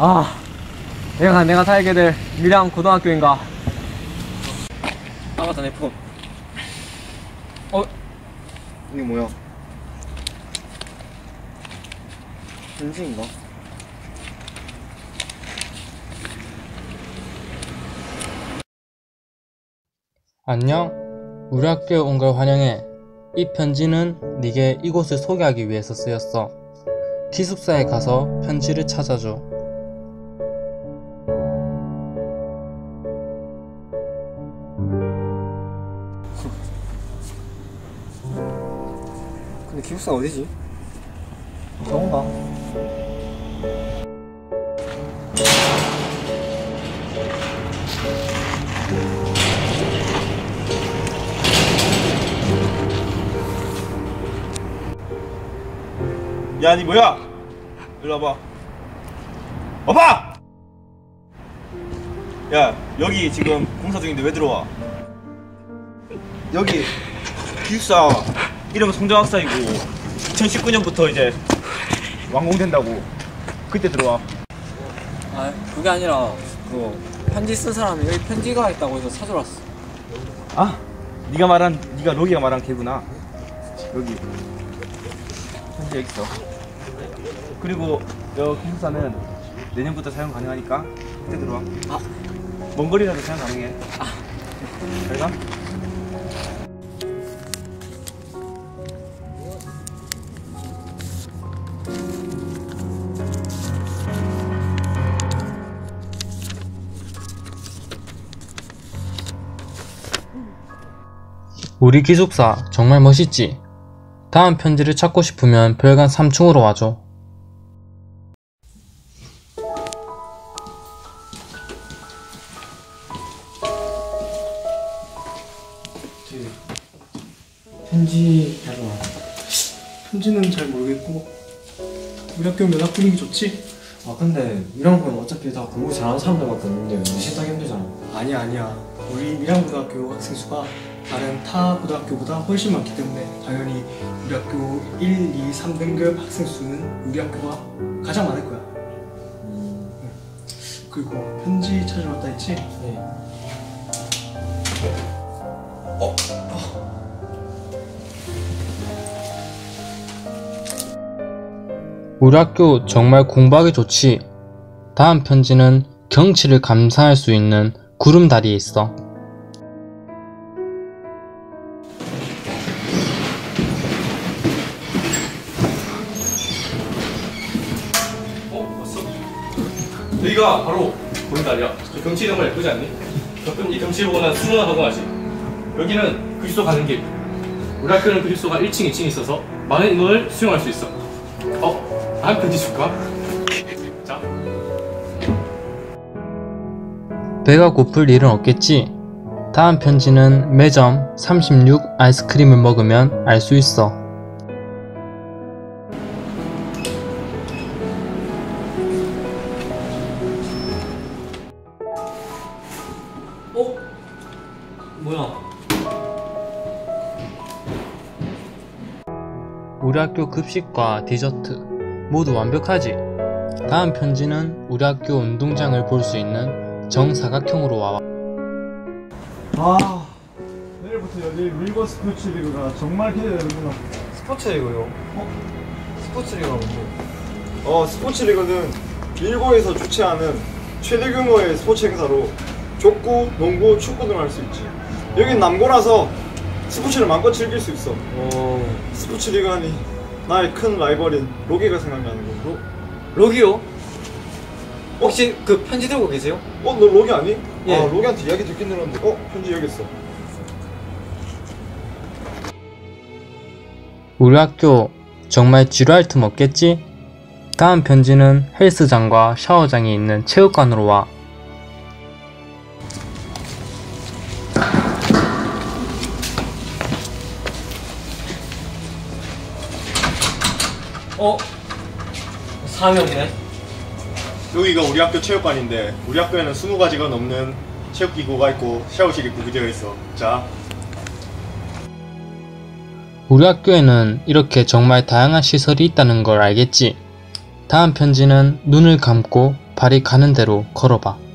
아, 내가 내가 살게 될 미량 고등학교인가? 아내 폰. 어, 이게 뭐야? 편지인가? 안녕. 우리 학교에 온 걸 환영해. 이 편지는 네게 이곳을 소개하기 위해서 쓰였어. 기숙사에 가서 편지를 찾아줘. 근데 기숙사 어디지? 저건가? 야, 니 뭐야? 일로 와봐. 와봐! 야, 여기 지금 공사 중인데 왜 들어와? 여기 기숙사 이름은 성정학사이고 2019년부터 이제 완공된다고. 그때 들어와. 아 그게 아니라 그 편지 쓴 사람이 여기 편지가 있다고 해서 찾으러 왔어. 아, 네가 말한 네가 로기가 말한 걔구나. 여기 현재 여기 있어. 그리고 여 기숙사는 내년부터 사용 가능하니까 그때 들어와. 아. 먼 거리라도 사용 가능해. 잘 가. 우리 기숙사 정말 멋있지? 다음 편지를 찾고 싶으면 별관 3층으로 와줘. 편지 가져와. 편지는 잘 모르겠고 우리 학교 면학 분위기 좋지? 아 근데 미랑군 어차피 다 공부 잘하는 사람들 밖에 없는데 무시 따기 힘들잖아 아니야 아니야. 우리 미랑고등학교 학생 수가 다른 타 고등학교보다 훨씬 많기 때문에 당연히 우리 학교 1, 2, 3등급 학생 수는 우리 학교가 가장 많을 거야. 음... 그리고 편지 찾으러 왔다 했지? 네. 우리 학교 정말 공부하기 좋지? 다음 편지는 경치를 감상할 수 있는 구름다리에 있어. 어, 왔어? 여기가 바로 보름달이야. 저 경치 정말 예쁘지 않니? 가끔 이 경치를 보고 난 수능하고 하지. 여기는 그리스도 가는 길. 우리 학교는 그리스도가 1층, 2층에 있어서 많은 인원을 수용할 수 있어. 어? 한 편지 줄까? 배가 고플 일은 없겠지? 다음 편지는 매점 36 아이스크림을 먹으면 알 수 있어. 어? 뭐야? 우리 학교 급식과 디저트 모두 완벽하지? 다음 편지는 우리 학교 운동장을 볼 수 있는 정사각형으로 와. 아 내일부터 열릴 윌거 스포츠 리그가 정말 기대되는구나 스포츠 리그요. 어? 스포츠 리그가 뭔데? 어 스포츠 리그는 밀고에서 주최하는 최대 규모의 스포츠 행사로 족구, 농구, 축구 등 할 수 있지 여긴 남고라서 스포츠를 마음껏 즐길 수 있어 스포츠 리그 하니 나의 큰 라이벌인 로기가 생각나는 거 로기요? 혹시 그 편지 들고 계세요? 어, 너 로기 아니? 예. 아, 로기한테 이야기 듣긴 들었는데. 어, 편지 여기 있어. 우리 학교 정말 지루할 틈 없겠지? 다음 편지는 헬스장과 샤워장이 있는 체육관으로 와. 어? 사이 없네. 여기가 우리 학교 체육관인데 우리 학교에는 20가지가 넘는 체육기구가 있고 샤워실이 구비되어 있어. 자, 우리 학교에는 이렇게 정말 다양한 시설이 있다는 걸 알겠지? 다음 편지는 눈을 감고 발이 가는 대로 걸어봐.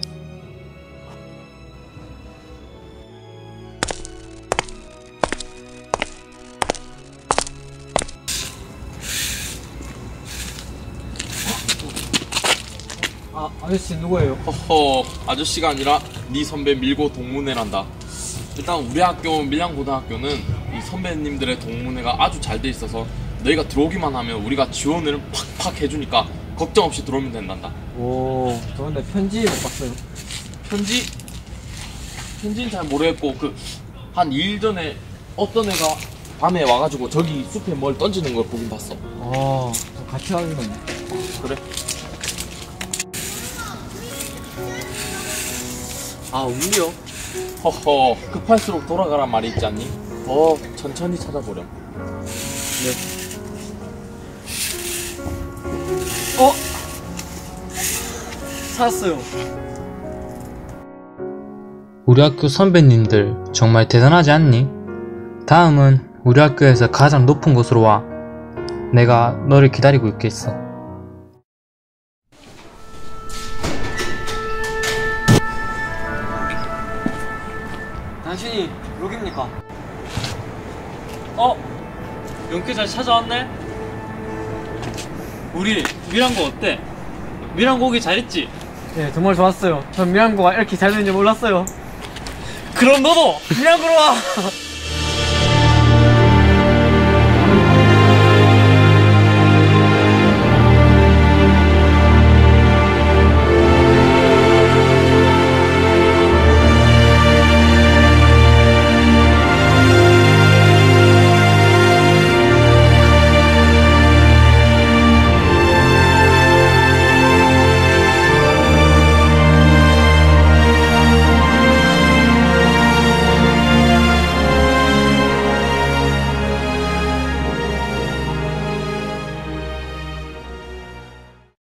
아, 아저씨 누구예요? 허허 아저씨가 아니라 네 선배 밀고 동문회란다 일단 우리 학교 밀양고등학교는 이 선배님들의 동문회가 아주 잘 돼 있어서 너희가 들어오기만 하면 우리가 지원을 팍팍 해주니까 걱정 없이 들어오면 된단다 오, 저 근데 편지 못 봤어요. 편지? 편지는 잘 모르겠고 그 한 2일 전에 어떤 애가 밤에 와가지고 저기 숲에 뭘 던지는 걸 보긴 봤어 아, 저 같이 가는 건데. 그래? 아, 우리요? 허허 급할수록 돌아가란 말이 있지 않니? 더 천천히 찾아보렴 어? 찾았어요. 우리 학교 선배님들 정말 대단하지 않니? 다음은 우리 학교에서 가장 높은 곳으로 와. 내가 너를 기다리고 있겠어. 당신이 여기입니까? 어? 용케 잘 찾아왔네? 우리 미란고 어때? 미란고 오기 잘했지? 네, 정말 좋았어요. 전 미안고가 이렇게 잘 되는지 몰랐어요. 그럼 너도 미란고로 와!